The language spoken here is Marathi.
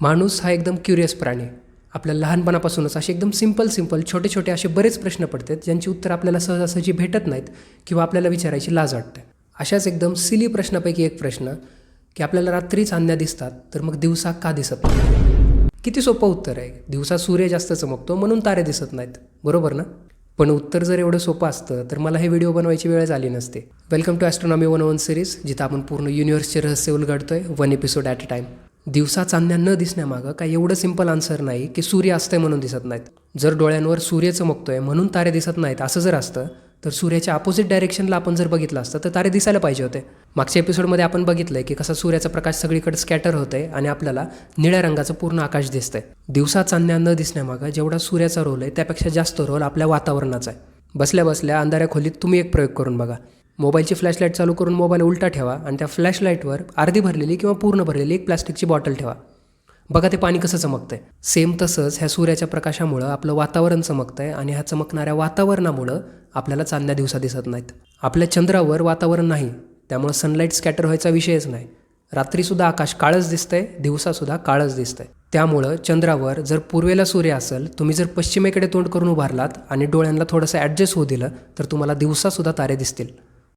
माणूस हा एकदम क्युरियस प्राणी आपल्या लहानपणापासूनच असे एकदम सिंपल सिंपल छोटे छोटे असे बरेच प्रश्न पडतात ज्यांची उत्तर आपल्याला सहजासहजी भेटत नाहीत किंवा आपल्याला विचारायची लाज वाटते. अशाच एकदम सिली प्रश्नापैकी एक प्रश्न की आपल्याला रात्री चांदण्या दिसतात तर मग दिवसा का दिसत नाही? किती सोपं उत्तर आहे. दिवसा सूर्य जास्त चमकतो म्हणून तारे दिसत नाहीत. बरोबर ना? पण उत्तर जर एवढं सोपं असतं तर मला हे व्हिडिओ बनवायची वेळच आली नसते. Welcome to astronomy one one series जिथं आपण पूर्ण युनिव्हर्सचे रहस्य उलगडतोय one episode at a time दिवसा चांदण्या न दिसण्यामागं काय एवढं सिंपल आन्सर नाही की सूर्य असतंय म्हणून दिसत नाहीत. जर डोळ्यांवर सूर्य चमकतोय म्हणून तारे दिसत नाहीत असं जर असतं तर सूर्याच्या अपोजिट डायरेक्शनला आपण जर बघितलं असतं तर तारे दिसायला पाहिजे होते. मागच्या एपिसोडमध्ये आपण बघितलंय की कसा सूर्याचा प्रकाश सगळीकडे स्कॅटर होतंय आणि आपल्याला निळ्या रंगाचं पूर्ण आकाश दिसतंय. दिवसा चांदण्या न दिसण्यामागं जेवढा सूर्याचा रोल आहे त्यापेक्षा जास्त रोल आपल्या वातावरणाचा आहे. बसल्या बसल्या अंधाऱ्या खोलीत तुम्ही एक प्रयोग करून बघा. मोबाईलची फ्लॅशलाईट चालू करून मोबाईल उलटा ठेवा आणि त्या फ्लॅशलाईटवर अर्धी भरलेली किंवा पूर्ण भरलेली एक प्लास्टिकची बॉटल ठेवा. बघा ते पाणी कसं चमकतंय. सेम तसंच ह्या सूर्याच्या प्रकाशामुळं आपलं वातावरण चमकतंय आणि ह्या चमकणाऱ्या वातावरणामुळं आपल्याला चांदण्या दिवसा दिसत नाहीत. आपल्या चंद्रावर वातावरण नाही त्यामुळं सनलाईट स्कॅटर व्हायचा विषयच नाही. रात्रीसुद्धा आकाश काळच दिसतंय दिवसासुद्धा काळच दिसतंय. त्यामुळं चंद्रावर जर पूर्वेला सूर्य असेल तुम्ही जर पश्चिमेकडे तोंड करून उभारलात आणि डोळ्यांना थोडंसं ॲडजस्ट होऊ दिलं तर तुम्हाला दिवसासुद्धा तारे दिसतील.